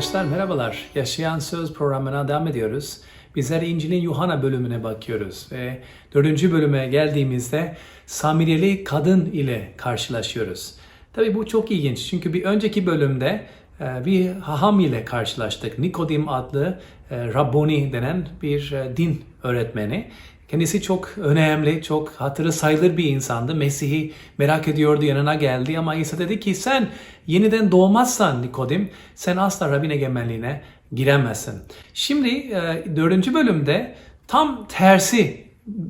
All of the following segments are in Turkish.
Arkadaşlar merhabalar. Yaşayan Söz programına devam ediyoruz. Bizler İncil'in Yuhanna bölümüne bakıyoruz ve dördüncü bölüme geldiğimizde Samireli kadın ile karşılaşıyoruz. Tabii bu çok ilginç çünkü bir önceki bölümde e, bir haham ile karşılaştık. Nikodim adlı e, Rabboni denen bir e, din öğretmeni. Kendisi çok önemli, çok hatırı sayılır bir insandı. Mesih'i merak ediyordu, yanına geldi ama İsa dedi ki sen yeniden doğmazsan Nikodim, sen asla Rabbin egemenliğine giremezsin. Şimdi e, dördüncü bölümde tam tersi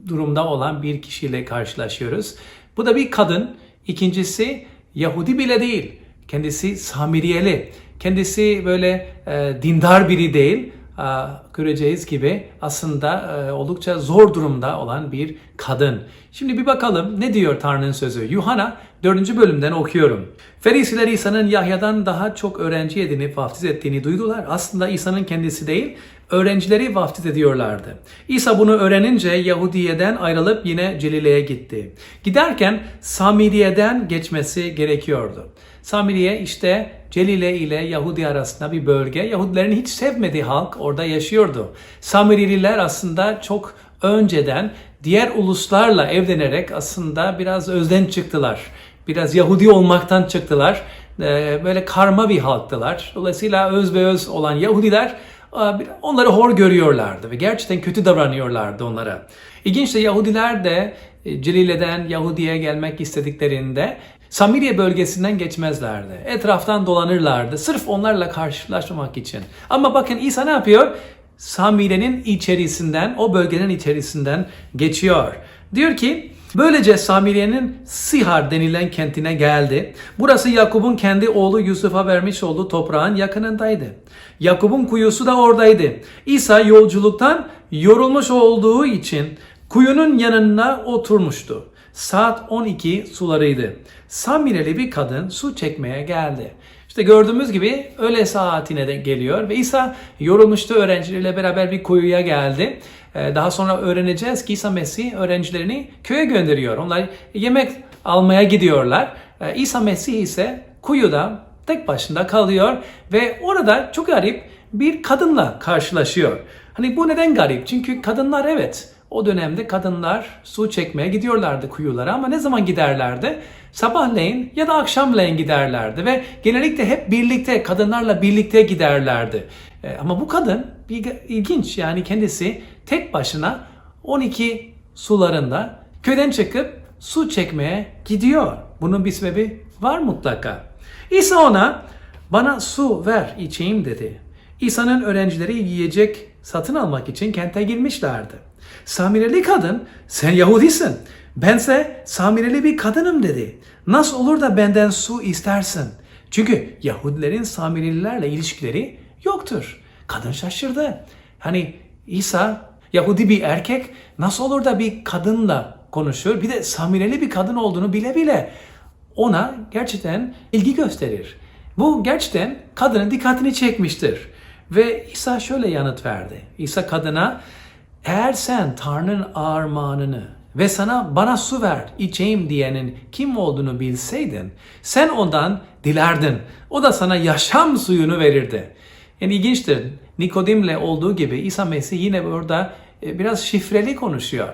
durumda olan bir kişiyle karşılaşıyoruz. Bu da bir kadın. İkincisi Yahudi bile değil. Kendisi Samiriyeli. Kendisi böyle e, dindar biri değil göreceğiz gibi aslında e, oldukça zor durumda olan bir kadın. Şimdi bir bakalım ne diyor Tanrı'nın sözü. Yuhanna 4. bölümden okuyorum. Ferisiler İsa'nın Yahya'dan daha çok öğrenci edinip vaftiz ettiğini duydular. Aslında İsa'nın kendisi değil, öğrencileri vaftiz ediyorlardı. İsa bunu öğrenince Yahudiye'den ayrılıp yine Celile'ye gitti. Giderken Samiriye'den geçmesi gerekiyordu. Samiriye işte Celile ile Yahudi arasında bir bölge. Yahudilerin hiç sevmediği halk orada yaşıyordu. Samirililer aslında çok önceden diğer uluslarla evlenerek aslında biraz özden çıktılar. Biraz Yahudi olmaktan çıktılar. Ee, Böyle karma bir halktılar. Dolayısıyla öz ve öz olan Yahudiler onları hor görüyorlardı ve gerçekten kötü davranıyorlardı onlara. İlginç de Yahudiler de e, Celile'den Yahudi'ye gelmek istediklerinde Samiriye bölgesinden geçmezlerdi. Etraftan dolanırlardı. Sırf onlarla karşılaşmamak için. Ama bakın İsa ne yapıyor? Samire'nin içerisinden, o bölgenin içerisinden geçiyor. Diyor ki, böylece Samire'nin Sihar denilen kentine geldi. Burası Yakup'un kendi oğlu Yusuf'a vermiş olduğu toprağın yakınındaydı. Yakup'un kuyusu da oradaydı. İsa yolculuktan yorulmuş olduğu için kuyunun yanına oturmuştu. Saat 12 sularıydı. Samireli bir kadın su çekmeye geldi. İşte gördüğümüz gibi öğle saatine de geliyor ve İsa yorulmuştu öğrencileriyle beraber bir kuyuya geldi. Ee, Daha sonra öğreneceğiz ki İsa Mesih öğrencilerini köye gönderiyor. Onlar yemek almaya gidiyorlar. Ee, İsa Mesih ise kuyuda tek başına kalıyor ve orada çok garip bir kadınla karşılaşıyor. Hani bu neden garip? Çünkü kadınlar evet o dönemde kadınlar su çekmeye gidiyorlardı kuyulara ama ne zaman giderlerdi? Sabahleyin ya da akşamleyin giderlerdi ve genellikle hep birlikte kadınlarla birlikte giderlerdi. E, ama bu kadın ilginç yani kendisi tek başına 12 sularında köyden çıkıp su çekmeye gidiyor. Bunun bir sebebi var mutlaka. İsa ona bana su ver içeyim dedi. İsa'nın öğrencileri yiyecek satın almak için kente girmişlerdi. Samireli kadın sen Yahudisin bense Samireli bir kadınım dedi. Nasıl olur da benden su istersin? Çünkü Yahudilerin Samirelilerle ilişkileri yoktur. Kadın şaşırdı. Hani İsa Yahudi bir erkek nasıl olur da bir kadınla konuşur? Bir de Samireli bir kadın olduğunu bile bile ona gerçekten ilgi gösterir. Bu gerçekten kadının dikkatini çekmiştir. Ve İsa şöyle yanıt verdi. İsa kadına eğer sen Tanrı'nın armağanını ve sana bana su ver içeyim diyenin kim olduğunu bilseydin sen ondan dilerdin. O da sana yaşam suyunu verirdi. Yani ilginçtir. Nikodim'le olduğu gibi İsa Mesih yine burada e, biraz şifreli konuşuyor.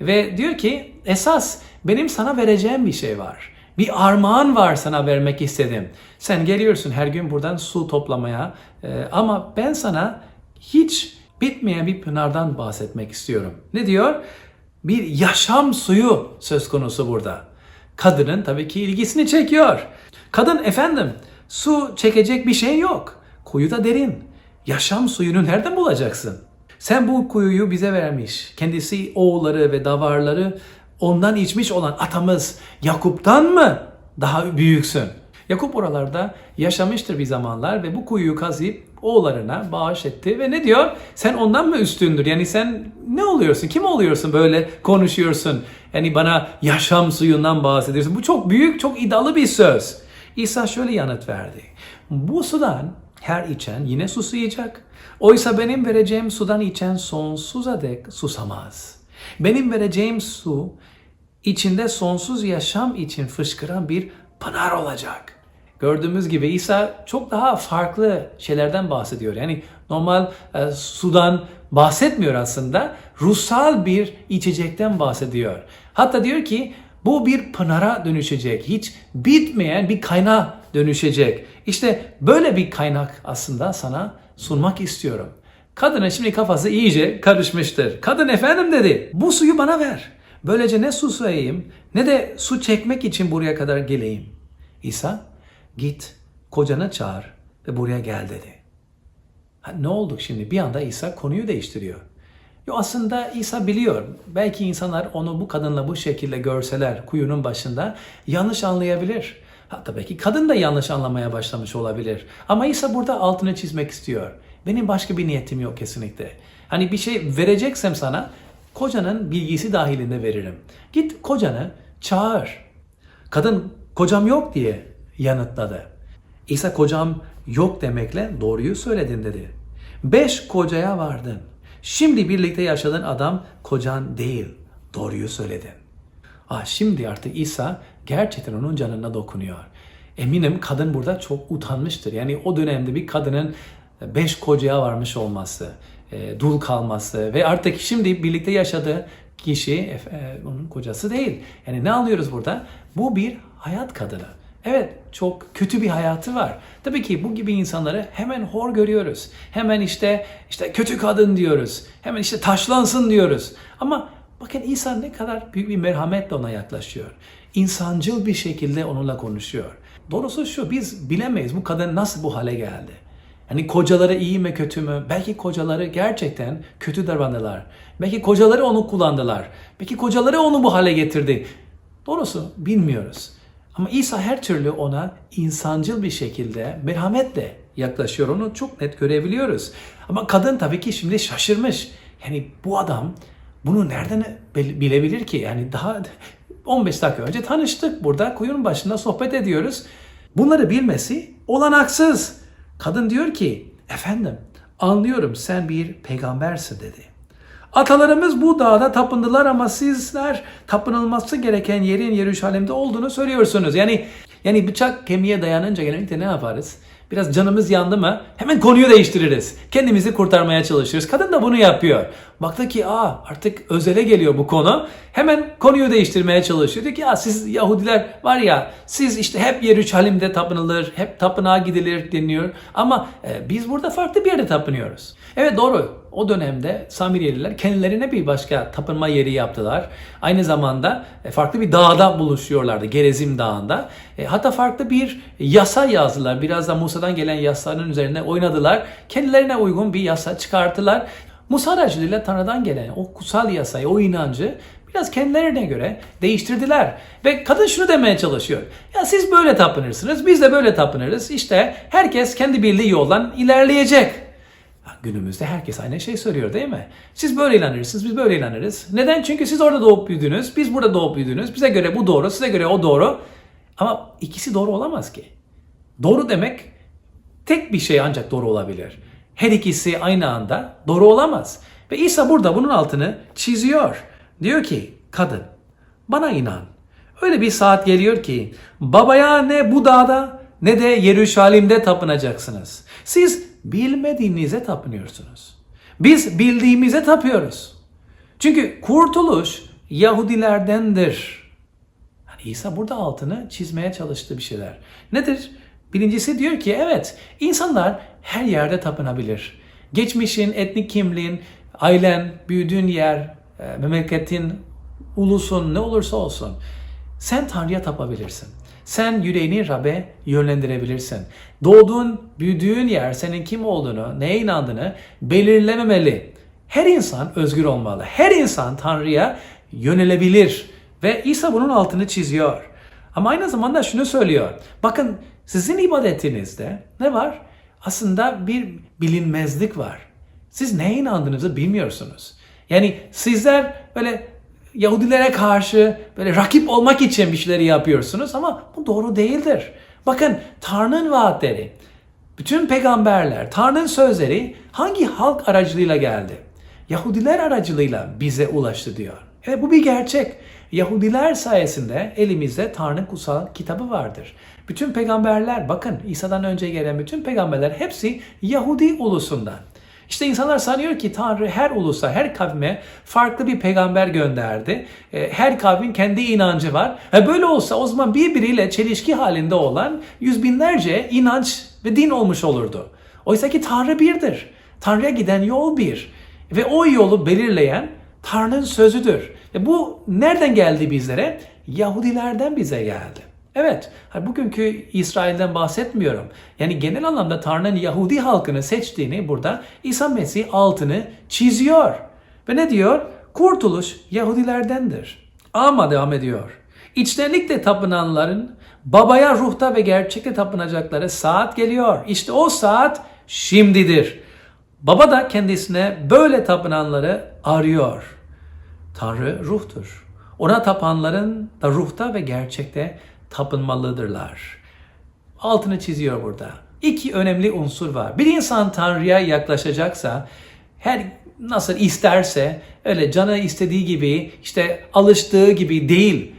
Ve diyor ki esas benim sana vereceğim bir şey var. Bir armağan var sana vermek istedim. Sen geliyorsun her gün buradan su toplamaya e, ama ben sana hiç bitmeyen bir pınardan bahsetmek istiyorum. Ne diyor? Bir yaşam suyu söz konusu burada. Kadının tabii ki ilgisini çekiyor. Kadın efendim su çekecek bir şey yok. Kuyu da derin. Yaşam suyunu nereden bulacaksın? Sen bu kuyuyu bize vermiş. Kendisi oğulları ve davarları ondan içmiş olan atamız Yakup'tan mı daha büyüksün? Yakup oralarda yaşamıştır bir zamanlar ve bu kuyuyu kazıyıp oğullarına bağış etti ve ne diyor? Sen ondan mı üstündür? Yani sen ne oluyorsun? Kim oluyorsun böyle konuşuyorsun? Yani bana yaşam suyundan bahsediyorsun. Bu çok büyük, çok iddialı bir söz. İsa şöyle yanıt verdi. Bu sudan her içen yine susayacak. Oysa benim vereceğim sudan içen sonsuza dek susamaz. Benim vereceğim su içinde sonsuz yaşam için fışkıran bir pınar olacak. Gördüğümüz gibi İsa çok daha farklı şeylerden bahsediyor. Yani normal e, sudan bahsetmiyor aslında. Ruhsal bir içecekten bahsediyor. Hatta diyor ki bu bir pınara dönüşecek. Hiç bitmeyen bir kaynağa dönüşecek. İşte böyle bir kaynak aslında sana sunmak istiyorum. Kadının şimdi kafası iyice karışmıştır. Kadın efendim dedi bu suyu bana ver. Böylece ne su sayayım ne de su çekmek için buraya kadar geleyim. İsa git kocanı çağır ve buraya gel dedi. Ha, ne olduk şimdi? Bir anda İsa konuyu değiştiriyor. Yo aslında İsa biliyor. Belki insanlar onu bu kadınla bu şekilde görseler kuyunun başında yanlış anlayabilir. Hatta belki kadın da yanlış anlamaya başlamış olabilir. Ama İsa burada altını çizmek istiyor. Benim başka bir niyetim yok kesinlikle. Hani bir şey vereceksem sana kocanın bilgisi dahilinde veririm. Git kocanı çağır. Kadın kocam yok diye yanıtladı. İsa kocam yok demekle doğruyu söyledin dedi. Beş kocaya vardın. Şimdi birlikte yaşadığın adam kocan değil. Doğruyu söyledin. Ah şimdi artık İsa gerçekten onun canına dokunuyor. Eminim kadın burada çok utanmıştır. Yani o dönemde bir kadının beş kocaya varmış olması, e, dul kalması ve artık şimdi birlikte yaşadığı kişi e, onun kocası değil. Yani ne anlıyoruz burada? Bu bir hayat kadını. Evet çok kötü bir hayatı var. Tabii ki bu gibi insanları hemen hor görüyoruz. Hemen işte işte kötü kadın diyoruz. Hemen işte taşlansın diyoruz. Ama bakın İsa ne kadar büyük bir merhametle ona yaklaşıyor. İnsancıl bir şekilde onunla konuşuyor. Doğrusu şu biz bilemeyiz bu kadın nasıl bu hale geldi. Hani kocaları iyi mi kötü mü? Belki kocaları gerçekten kötü davrandılar. Belki kocaları onu kullandılar. Belki kocaları onu bu hale getirdi. Doğrusu bilmiyoruz. Ama İsa her türlü ona insancıl bir şekilde merhametle yaklaşıyor. Onu çok net görebiliyoruz. Ama kadın tabii ki şimdi şaşırmış. Yani bu adam bunu nereden bilebilir ki? Yani daha 15 dakika önce tanıştık. Burada kuyunun başında sohbet ediyoruz. Bunları bilmesi olanaksız. Kadın diyor ki, efendim anlıyorum sen bir peygambersin dedi. Atalarımız bu dağda tapındılar ama sizler tapınılması gereken yerin Yeruşalim'de olduğunu söylüyorsunuz. Yani yani bıçak kemiğe dayanınca genellikle ne yaparız? Biraz canımız yandı mı hemen konuyu değiştiririz. Kendimizi kurtarmaya çalışırız. Kadın da bunu yapıyor. Baktı ki aa artık özele geliyor bu konu. Hemen konuyu değiştirmeye çalışıyor. Diyor ki ya siz Yahudiler var ya siz işte hep Yeruşalim'de tapınılır, hep tapınağa gidilir deniyor. Ama e, biz burada farklı bir yerde tapınıyoruz. Evet doğru. O dönemde Samiriyeliler kendilerine bir başka tapınma yeri yaptılar. Aynı zamanda e, farklı bir dağda buluşuyorlardı. Gerezim Dağı'nda. E, hatta farklı bir yasa yazdılar. Biraz da Musa'dan gelen yasaların üzerine oynadılar. Kendilerine uygun bir yasa çıkarttılar. Musa aracılığıyla Tanrı'dan gelen o kutsal yasayı, o inancı biraz kendilerine göre değiştirdiler. Ve kadın şunu demeye çalışıyor. Ya siz böyle tapınırsınız, biz de böyle tapınırız. İşte herkes kendi bildiği yoldan ilerleyecek. Günümüzde herkes aynı şey söylüyor değil mi? Siz böyle inanırsınız, biz böyle inanırız. Neden? Çünkü siz orada doğup büyüdünüz, biz burada doğup büyüdünüz. Bize göre bu doğru, size göre o doğru. Ama ikisi doğru olamaz ki. Doğru demek tek bir şey ancak doğru olabilir. Her ikisi aynı anda doğru olamaz. Ve İsa burada bunun altını çiziyor. Diyor ki kadın bana inan. Öyle bir saat geliyor ki babaya ne bu dağda ne de Yeruşalim'de tapınacaksınız. Siz bilmediğinize tapınıyorsunuz. Biz bildiğimize tapıyoruz. Çünkü kurtuluş Yahudilerdendir. Yani İsa burada altını çizmeye çalıştığı bir şeyler. Nedir? Birincisi diyor ki evet insanlar her yerde tapınabilir. Geçmişin, etnik kimliğin, ailen, büyüdüğün yer, e, memleketin, ulusun ne olursa olsun sen Tanrı'ya tapabilirsin. Sen yüreğini Rab'be yönlendirebilirsin. Doğduğun, büyüdüğün yer senin kim olduğunu, neye inandığını belirlememeli. Her insan özgür olmalı. Her insan Tanrı'ya yönelebilir. Ve İsa bunun altını çiziyor. Ama aynı zamanda şunu söylüyor. Bakın sizin ibadetinizde ne var? Aslında bir bilinmezlik var. Siz neye inandığınızı bilmiyorsunuz. Yani sizler böyle Yahudilere karşı böyle rakip olmak için bir şeyleri yapıyorsunuz ama bu doğru değildir. Bakın Tanrı'nın vaatleri, bütün peygamberler, Tanrı'nın sözleri hangi halk aracılığıyla geldi? Yahudiler aracılığıyla bize ulaştı diyor. Evet bu bir gerçek. Yahudiler sayesinde elimizde Tanrı'nın kutsal kitabı vardır. Bütün peygamberler bakın İsa'dan önce gelen bütün peygamberler hepsi Yahudi ulusundan. İşte insanlar sanıyor ki Tanrı her ulusa, her kavme farklı bir peygamber gönderdi. E, Her kavmin kendi inancı var. E, Böyle olsa o zaman birbiriyle çelişki halinde olan yüz binlerce inanç ve din olmuş olurdu. Oysa ki Tanrı birdir. Tanrı'ya giden yol bir. Ve o yolu belirleyen Tanrı'nın sözüdür. E bu nereden geldi bizlere? Yahudilerden bize geldi. Evet, bugünkü İsrail'den bahsetmiyorum. Yani genel anlamda Tanrı'nın Yahudi halkını seçtiğini burada İsa Mesih altını çiziyor. Ve ne diyor? Kurtuluş Yahudilerdendir. Ama devam ediyor. İçtenlikle tapınanların babaya ruhta ve gerçekte tapınacakları saat geliyor. İşte o saat şimdidir. Baba da kendisine böyle tapınanları arıyor. Tanrı ruhtur. Ona tapanların da ruhta ve gerçekte tapınmalıdırlar. Altını çiziyor burada. İki önemli unsur var. Bir insan Tanrı'ya yaklaşacaksa her nasıl isterse öyle canı istediği gibi işte alıştığı gibi değil.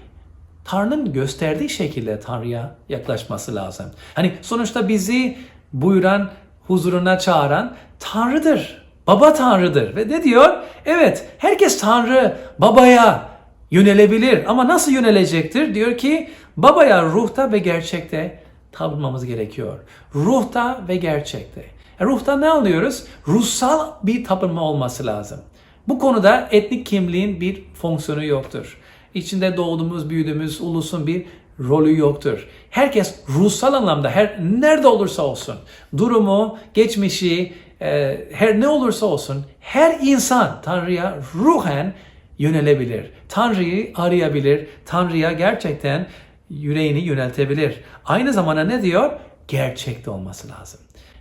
Tanrı'nın gösterdiği şekilde Tanrı'ya yaklaşması lazım. Hani sonuçta bizi buyuran, huzuruna çağıran Tanrı'dır. Baba Tanrı'dır. Ve ne diyor? Evet, herkes Tanrı, babaya yönelebilir. Ama nasıl yönelecektir? Diyor ki, babaya ruhta ve gerçekte tapınmamız gerekiyor. Ruhta ve gerçekte. E, Ruhta ne anlıyoruz? Ruhsal bir tapınma olması lazım. Bu konuda etnik kimliğin bir fonksiyonu yoktur. İçinde doğduğumuz, büyüdüğümüz ulusun bir rolü yoktur. Herkes ruhsal anlamda her nerede olursa olsun, durumu, geçmişi, e, her ne olursa olsun her insan Tanrı'ya ruhen yönelebilir. Tanrı'yı arayabilir. Tanrı'ya gerçekten yüreğini yöneltebilir. Aynı zamanda ne diyor? Gerçekte olması lazım.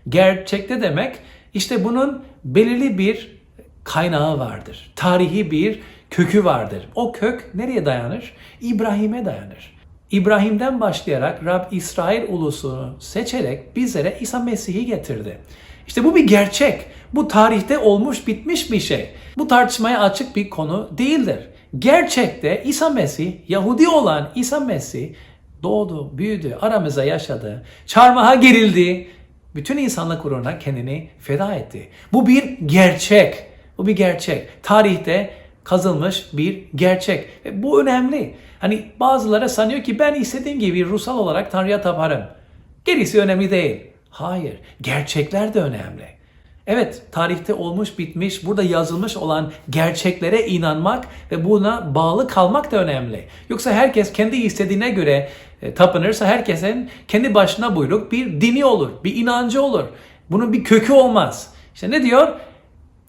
Gerçekte demek işte bunun belirli bir kaynağı vardır. Tarihi bir kökü vardır. O kök nereye dayanır? İbrahim'e dayanır. İbrahim'den başlayarak Rab İsrail ulusunu seçerek bizlere İsa Mesih'i getirdi. İşte bu bir gerçek. Bu tarihte olmuş bitmiş bir şey. Bu tartışmaya açık bir konu değildir. Gerçekte İsa Mesih, Yahudi olan İsa Mesih doğdu, büyüdü, aramıza yaşadı, çarmıha gerildi, bütün insanlık uğruna kendini feda etti. Bu bir gerçek. Bu bir gerçek. Tarihte kazılmış bir gerçek. Ve bu önemli. Hani bazıları sanıyor ki ben istediğim gibi ruhsal olarak Tanrı'ya taparım. Gerisi önemli değil. Hayır. Gerçekler de önemli. Evet, tarihte olmuş, bitmiş, burada yazılmış olan gerçeklere inanmak ve buna bağlı kalmak da önemli. Yoksa herkes kendi istediğine göre e, tapınırsa herkesin kendi başına buyruk bir dini olur, bir inancı olur. Bunun bir kökü olmaz. İşte ne diyor?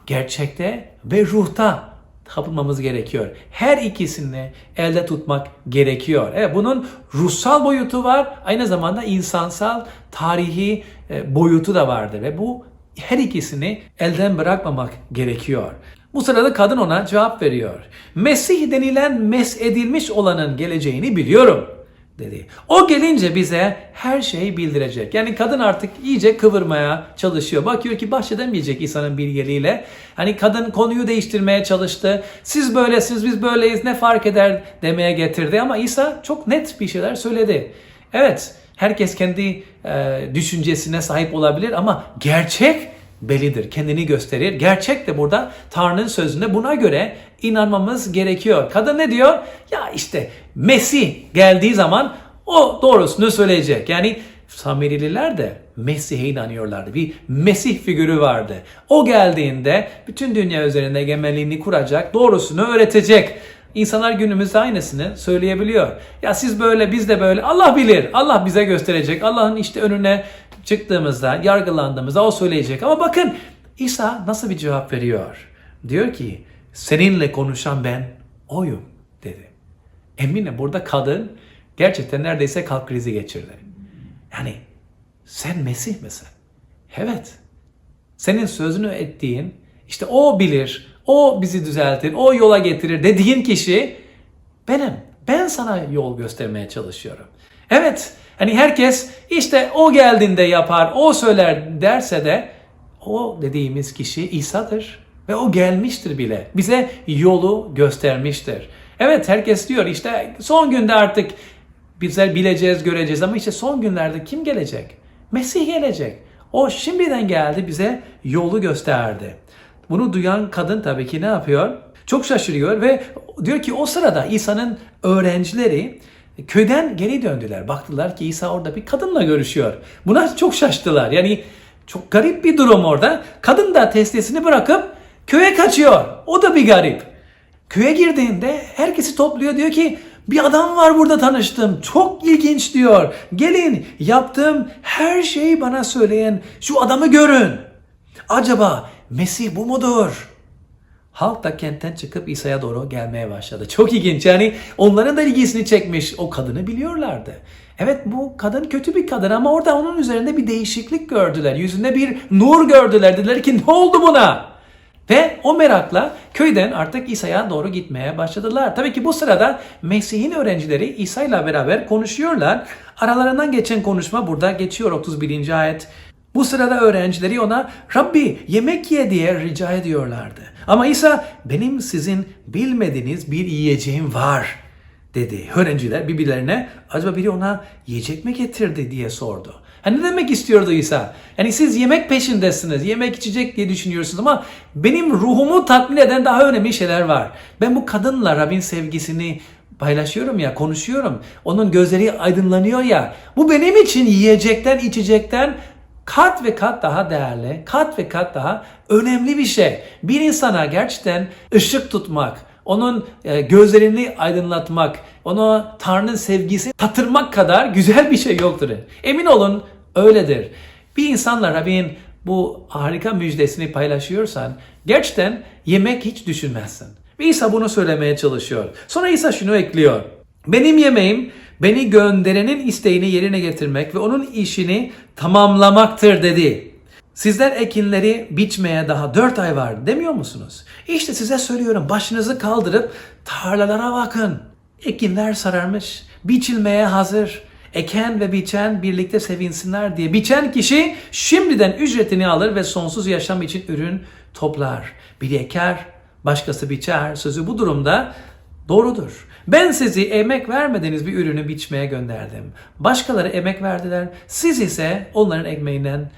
Gerçekte ve ruhta tapınmamız gerekiyor. Her ikisini elde tutmak gerekiyor. Evet, bunun ruhsal boyutu var, aynı zamanda insansal, tarihi e, boyutu da vardır ve bu her ikisini elden bırakmamak gerekiyor. Bu sırada kadın ona cevap veriyor. Mesih denilen mes edilmiş olanın geleceğini biliyorum dedi. O gelince bize her şeyi bildirecek. Yani kadın artık iyice kıvırmaya çalışıyor. Bakıyor ki baş edemeyecek İsa'nın bilgeliğiyle. Hani kadın konuyu değiştirmeye çalıştı. Siz böylesiniz biz böyleyiz ne fark eder demeye getirdi. Ama İsa çok net bir şeyler söyledi. Evet herkes kendi e, düşüncesine sahip olabilir ama gerçek bellidir. Kendini gösterir. Gerçek de burada Tanrı'nın sözüne buna göre inanmamız gerekiyor. Kadın ne diyor? Ya işte Mesih geldiği zaman o doğrusunu söyleyecek. Yani Samirililer de Mesih'e inanıyorlardı. Bir Mesih figürü vardı. O geldiğinde bütün dünya üzerinde egemenliğini kuracak, doğrusunu öğretecek. İnsanlar günümüzde aynısını söyleyebiliyor. Ya siz böyle biz de böyle Allah bilir. Allah bize gösterecek. Allah'ın işte önüne çıktığımızda, yargılandığımızda o söyleyecek. Ama bakın İsa nasıl bir cevap veriyor? Diyor ki seninle konuşan ben oyum dedi. Eminim burada kadın gerçekten neredeyse kalp krizi geçirdi. Yani sen Mesih misin? Evet. Senin sözünü ettiğin işte o bilir, o bizi düzeltir, o yola getirir dediğin kişi benim. Ben sana yol göstermeye çalışıyorum. Evet, hani herkes işte o geldiğinde yapar, o söyler derse de o dediğimiz kişi İsa'dır. Ve o gelmiştir bile. Bize yolu göstermiştir. Evet herkes diyor işte son günde artık bizler bileceğiz, göreceğiz ama işte son günlerde kim gelecek? Mesih gelecek. O şimdiden geldi bize yolu gösterdi. Bunu duyan kadın tabii ki ne yapıyor? Çok şaşırıyor ve diyor ki o sırada İsa'nın öğrencileri köyden geri döndüler. Baktılar ki İsa orada bir kadınla görüşüyor. Buna çok şaştılar. Yani çok garip bir durum orada. Kadın da testesini bırakıp köye kaçıyor. O da bir garip. Köye girdiğinde herkesi topluyor diyor ki bir adam var burada tanıştım. Çok ilginç diyor. Gelin yaptığım her şeyi bana söyleyen şu adamı görün. Acaba Mesih bu mudur? Halk da kentten çıkıp İsa'ya doğru gelmeye başladı. Çok ilginç yani onların da ilgisini çekmiş. O kadını biliyorlardı. Evet bu kadın kötü bir kadın ama orada onun üzerinde bir değişiklik gördüler. Yüzünde bir nur gördüler. Dediler ki ne oldu buna? Ve o merakla köyden artık İsa'ya doğru gitmeye başladılar. Tabii ki bu sırada Mesih'in öğrencileri İsa ile beraber konuşuyorlar. Aralarından geçen konuşma burada geçiyor 31. ayet. Bu sırada öğrencileri ona Rabbi yemek ye diye rica ediyorlardı. Ama İsa benim sizin bilmediğiniz bir yiyeceğim var dedi. Öğrenciler birbirlerine acaba biri ona yiyecek mi getirdi diye sordu. Yani ne demek istiyordu İsa? Yani siz yemek peşindesiniz, yemek içecek diye düşünüyorsunuz ama benim ruhumu tatmin eden daha önemli şeyler var. Ben bu kadınla Rabbin sevgisini paylaşıyorum ya, konuşuyorum. Onun gözleri aydınlanıyor ya. Bu benim için yiyecekten, içecekten kat ve kat daha değerli, kat ve kat daha önemli bir şey. Bir insana gerçekten ışık tutmak, onun e, gözlerini aydınlatmak, ona Tanrı'nın sevgisi tatırmak kadar güzel bir şey yoktur. Emin olun öyledir. Bir insanla Rabbin bu harika müjdesini paylaşıyorsan gerçekten yemek hiç düşünmezsin. Ve İsa bunu söylemeye çalışıyor. Sonra İsa şunu ekliyor. Benim yemeğim beni gönderenin isteğini yerine getirmek ve onun işini tamamlamaktır dedi. Sizler ekinleri biçmeye daha dört ay var demiyor musunuz? İşte size söylüyorum başınızı kaldırıp tarlalara bakın. Ekinler sararmış, biçilmeye hazır. Eken ve biçen birlikte sevinsinler diye. Biçen kişi şimdiden ücretini alır ve sonsuz yaşam için ürün toplar. Biri eker, başkası biçer. Sözü bu durumda doğrudur. Ben sizi emek vermediğiniz bir ürünü biçmeye gönderdim. Başkaları emek verdiler. Siz ise onların ekmeğinden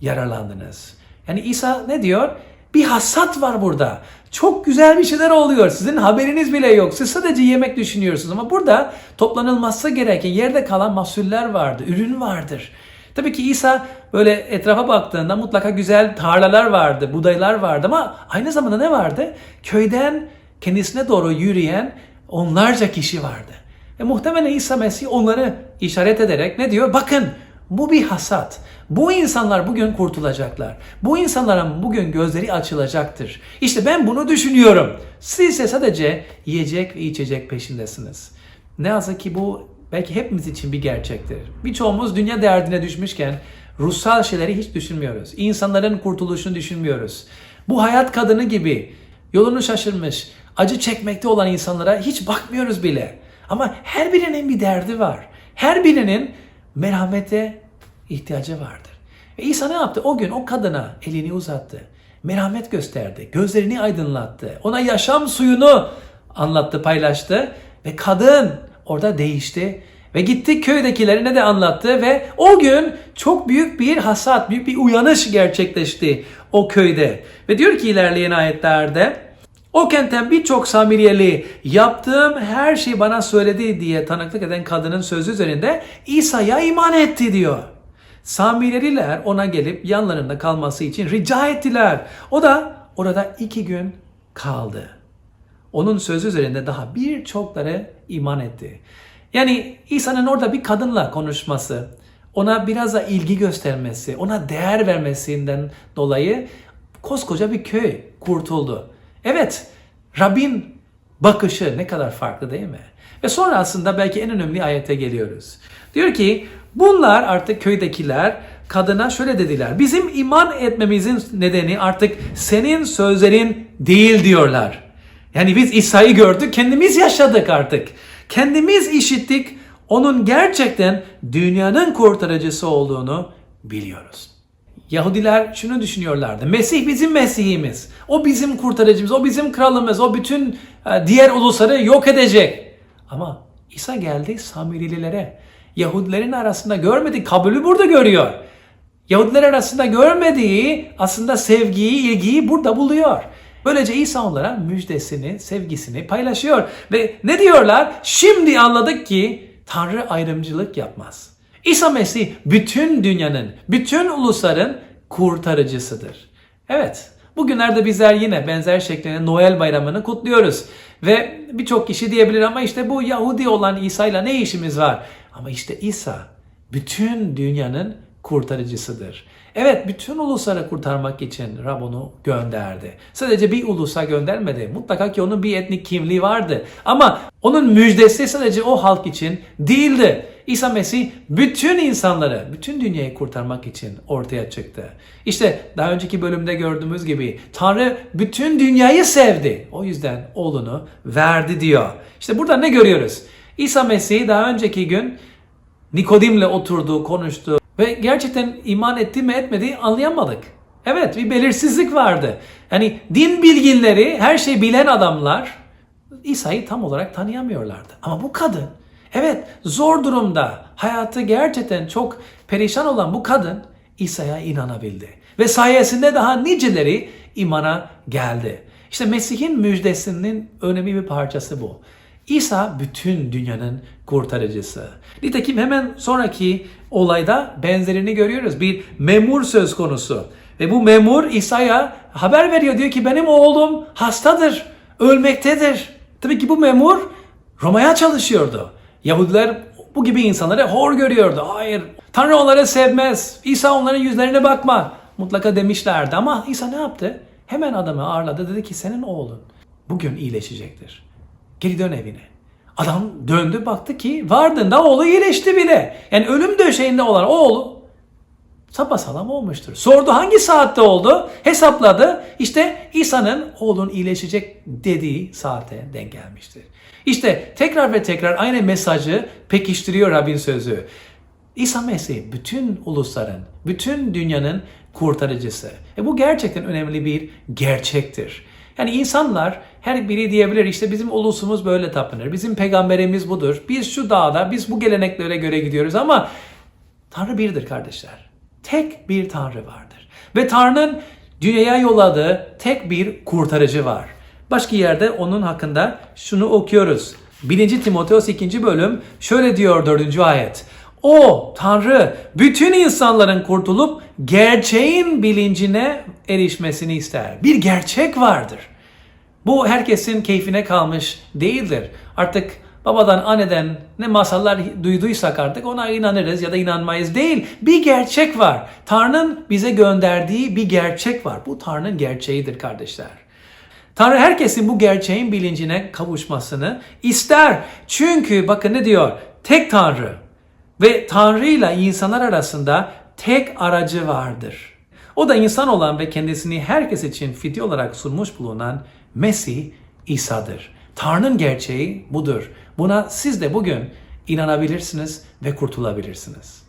yararlandınız. Yani İsa ne diyor? Bir hasat var burada. Çok güzel bir şeyler oluyor. Sizin haberiniz bile yok. Siz sadece yemek düşünüyorsunuz ama burada toplanılması gereken yerde kalan mahsuller vardı, ürün vardır. Tabii ki İsa böyle etrafa baktığında mutlaka güzel tarlalar vardı, budaylar vardı ama aynı zamanda ne vardı? Köyden kendisine doğru yürüyen onlarca kişi vardı. Ve muhtemelen İsa Mesih onları işaret ederek ne diyor? Bakın bu bir hasat. Bu insanlar bugün kurtulacaklar. Bu insanların bugün gözleri açılacaktır. İşte ben bunu düşünüyorum. Siz ise sadece yiyecek ve içecek peşindesiniz. Ne yazık ki bu belki hepimiz için bir gerçektir. Birçoğumuz dünya derdine düşmüşken ruhsal şeyleri hiç düşünmüyoruz. İnsanların kurtuluşunu düşünmüyoruz. Bu hayat kadını gibi yolunu şaşırmış, acı çekmekte olan insanlara hiç bakmıyoruz bile. Ama her birinin bir derdi var. Her birinin merhamete ihtiyacı vardır. Ve İsa ne yaptı? O gün o kadına elini uzattı. Merhamet gösterdi. Gözlerini aydınlattı. Ona yaşam suyunu anlattı, paylaştı. Ve kadın orada değişti. Ve gitti köydekilerine de anlattı ve o gün çok büyük bir hasat, büyük bir uyanış gerçekleşti o köyde. Ve diyor ki ilerleyen ayetlerde o kentten birçok Samiriyeli yaptığım her şeyi bana söyledi diye tanıklık eden kadının sözü üzerinde İsa'ya iman etti diyor. Samireliler ona gelip yanlarında kalması için rica ettiler. O da orada iki gün kaldı. Onun sözü üzerinde daha birçokları iman etti. Yani İsa'nın orada bir kadınla konuşması, ona biraz da ilgi göstermesi, ona değer vermesinden dolayı koskoca bir köy kurtuldu. Evet, Rabbin bakışı ne kadar farklı değil mi? Ve sonra aslında belki en önemli ayete geliyoruz. Diyor ki bunlar artık köydekiler kadına şöyle dediler. Bizim iman etmemizin nedeni artık senin sözlerin değil diyorlar. Yani biz İsa'yı gördük, kendimiz yaşadık artık. Kendimiz işittik, onun gerçekten dünyanın kurtarıcısı olduğunu biliyoruz. Yahudiler şunu düşünüyorlardı. Mesih bizim Mesihimiz. O bizim kurtarıcımız, o bizim kralımız, o bütün e, diğer ulusları yok edecek. Ama İsa geldi Samirililere. Yahudilerin arasında görmediği kabulü burada görüyor. Yahudiler arasında görmediği aslında sevgiyi, ilgiyi burada buluyor. Böylece İsa onlara müjdesini, sevgisini paylaşıyor. Ve ne diyorlar? Şimdi anladık ki Tanrı ayrımcılık yapmaz. İsa Mesih bütün dünyanın, bütün ulusların kurtarıcısıdır. Evet, bugünlerde bizler yine benzer şekilde Noel bayramını kutluyoruz. Ve birçok kişi diyebilir ama işte bu Yahudi olan İsa ile ne işimiz var? Ama işte İsa bütün dünyanın kurtarıcısıdır. Evet bütün ulusları kurtarmak için Rab onu gönderdi. Sadece bir ulusa göndermedi. Mutlaka ki onun bir etnik kimliği vardı. Ama onun müjdesi sadece o halk için değildi. İsa Mesih bütün insanları, bütün dünyayı kurtarmak için ortaya çıktı. İşte daha önceki bölümde gördüğümüz gibi Tanrı bütün dünyayı sevdi. O yüzden oğlunu verdi diyor. İşte burada ne görüyoruz? İsa Mesih daha önceki gün Nikodim'le oturdu, konuştu ve gerçekten iman etti mi etmedi anlayamadık. Evet bir belirsizlik vardı. Yani din bilginleri, her şeyi bilen adamlar İsa'yı tam olarak tanıyamıyorlardı. Ama bu kadın, evet zor durumda, hayatı gerçekten çok perişan olan bu kadın İsa'ya inanabildi. Ve sayesinde daha niceleri imana geldi. İşte Mesih'in müjdesinin önemli bir parçası bu. İsa bütün dünyanın kurtarıcısı. Nitekim hemen sonraki olayda benzerini görüyoruz. Bir memur söz konusu. Ve bu memur İsa'ya haber veriyor. Diyor ki benim oğlum hastadır, ölmektedir. Tabii ki bu memur Roma'ya çalışıyordu. Yahudiler bu gibi insanları hor görüyordu. Hayır, Tanrı onları sevmez. İsa onların yüzlerine bakma. Mutlaka demişlerdi ama İsa ne yaptı? Hemen adamı ağırladı. Dedi ki senin oğlun bugün iyileşecektir. Geri dön evine. Adam döndü baktı ki vardığında oğlu iyileşti bile. Yani ölüm döşeğinde olan oğlu sapasağlam olmuştur. Sordu hangi saatte oldu? Hesapladı. İşte İsa'nın oğlun iyileşecek dediği saate denk gelmiştir. İşte tekrar ve tekrar aynı mesajı pekiştiriyor Rabbin sözü. İsa Mesih bütün ulusların, bütün dünyanın kurtarıcısı. E bu gerçekten önemli bir gerçektir. Yani insanlar her biri diyebilir işte bizim ulusumuz böyle tapınır. Bizim peygamberimiz budur. Biz şu dağda, biz bu geleneklere göre gidiyoruz ama Tanrı birdir kardeşler. Tek bir Tanrı vardır. Ve Tanrı'nın dünyaya yolladığı tek bir kurtarıcı var. Başka yerde onun hakkında şunu okuyoruz. 1. Timoteos 2. bölüm şöyle diyor 4. ayet. O Tanrı bütün insanların kurtulup gerçeğin bilincine erişmesini ister. Bir gerçek vardır. Bu herkesin keyfine kalmış değildir. Artık babadan, anneden ne masallar duyduysak artık ona inanırız ya da inanmayız değil. Bir gerçek var. Tanrı'nın bize gönderdiği bir gerçek var. Bu Tanrı'nın gerçeğidir kardeşler. Tanrı herkesin bu gerçeğin bilincine kavuşmasını ister. Çünkü bakın ne diyor? Tek Tanrı ve Tanrı ile insanlar arasında tek aracı vardır. O da insan olan ve kendisini herkes için fidye olarak sunmuş bulunan Mesih İsa'dır. Tanrı'nın gerçeği budur. Buna siz de bugün inanabilirsiniz ve kurtulabilirsiniz.